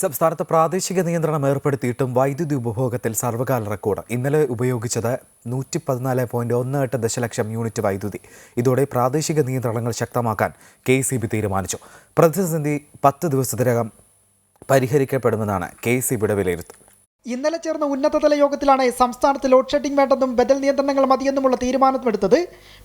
സംസ്ഥാനത്ത് പ്രാദേശിക നിയന്ത്രണം ഏർപ്പെടുത്തിയിട്ടും വൈദ്യുതി ഉപഭോഗത്തിൽ സർവകാല റെക്കോർഡ്. ഇന്നലെ ഉപയോഗിച്ചത് നൂറ്റി പതിനാല് പോയിന്റ് ഒന്ന് എട്ട് ദശലക്ഷം യൂണിറ്റ് വൈദ്യുതി. ഇതോടെ പ്രാദേശിക നിയന്ത്രണങ്ങൾ ശക്തമാക്കാൻ കെ സി ബി തീരുമാനിച്ചു. പ്രതിസന്ധി പത്ത് ദിവസത്തിനകം പരിഹരിക്കപ്പെടുമെന്നാണ് കെ സി ബിയുടെ വിലയിരുത്തൽ ഇന്നലെ ചേർന്ന ഉന്നതതല യോഗത്തിലാണ് സംസ്ഥാനത്ത് ലോഡ് ഷെഡിംഗ് വേണ്ടെന്നും ബദൽ നിയന്ത്രണങ്ങൾ മതിയെന്നുമുള്ള തീരുമാനമെടുത്തത്.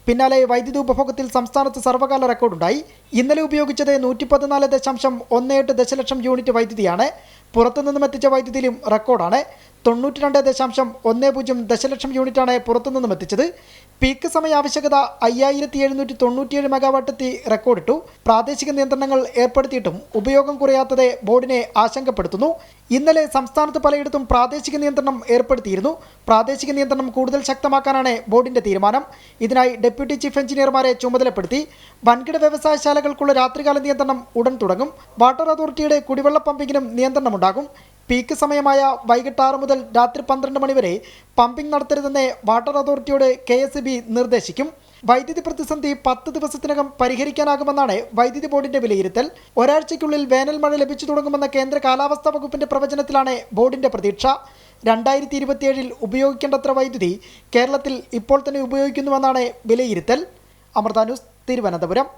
പിന്നാലെ വൈദ്യുതി ഉപഭോഗത്തിൽ സംസ്ഥാനത്ത് സർവകാല റെക്കോർഡുണ്ടായി. ഇന്നലെ ഉപയോഗിച്ചത് നൂറ്റി ദശാംശം ഒന്ന് എട്ട് ദശലക്ഷം യൂണിറ്റ് വൈദ്യുതിയാണ്. പുറത്തുനിന്നും എത്തിച്ച വൈദ്യുതിയിലും റെക്കോർഡാണ്. തൊണ്ണൂറ്റി രണ്ട് ദശാംശം ഒന്ന് പൂജ്യം ദശലക്ഷം യൂണിറ്റാണ് പുറത്തുനിന്നും എത്തിച്ചത്. പീക്ക് സമയ ആവശ്യകത അയ്യായിരത്തി എഴുന്നൂറ്റി തൊണ്ണൂറ്റിയേഴ് മെഗാവാട്ട് എത്തി റെക്കോർഡിട്ടു. പ്രാദേശിക നിയന്ത്രണങ്ങൾ ഏർപ്പെടുത്തിയിട്ടും ഉപയോഗം കുറയാത്തത് ബോർഡിനെ ആശങ്കപ്പെടുത്തുന്നു. ഇന്നലെ സംസ്ഥാനത്ത് പലയിടത്തും പ്രാദേശിക നിയന്ത്രണം ഏർപ്പെടുത്തിയിരുന്നു. പ്രാദേശിക നിയന്ത്രണം കൂടുതൽ ശക്തമാക്കാനാണ് ബോർഡിന്റെ തീരുമാനം. ഇതിനായി ഡെപ്യൂട്ടി ചീഫ് എഞ്ചിനീയർമാരെ ചുമതലപ്പെടുത്തി വൻകിട വ്യവസായശാലകൾക്കുള്ള രാത്രികാല നിയന്ത്രണം ഉടൻ തുടങ്ങും. വാട്ടർ അതോറിറ്റിയുടെ കുടിവെള്ള പമ്പിങ്ങിനും നിയന്ത്രണമുണ്ടാകും. പീക്ക് സമയമായ വൈകിട്ട് ആറ് മുതൽ രാത്രി പന്ത്രണ്ട് മണിവരെ പമ്പിംഗ് നടത്തരുതെന്ന് വാട്ടർ അതോറിറ്റിയോട് കെ നിർദ്ദേശിക്കും. വൈദ്യുതി പ്രതിസന്ധി പത്ത് ദിവസത്തിനകം പരിഹരിക്കാനാകുമെന്നാണ് വൈദ്യുതി ബോർഡിന്റെ വിലയിരുത്തൽ. ഒരാഴ്ചയ്ക്കുള്ളിൽ വേനൽ മഴ ലഭിച്ചു തുടങ്ങുമെന്ന കേന്ദ്ര കാലാവസ്ഥാ വകുപ്പിന്റെ പ്രവചനത്തിലാണ് ബോർഡിന്റെ പ്രതീക്ഷ. രണ്ടായിരത്തി ഇരുപത്തിയേഴിൽ ഉപയോഗിക്കേണ്ടത്ര വൈദ്യുതി കേരളത്തിൽ ഇപ്പോൾ തന്നെ ഉപയോഗിക്കുന്നുവെന്നാണ് വിലയിരുത്തൽ. അമൃത ന്യൂസ് തിരുവനന്തപുരം.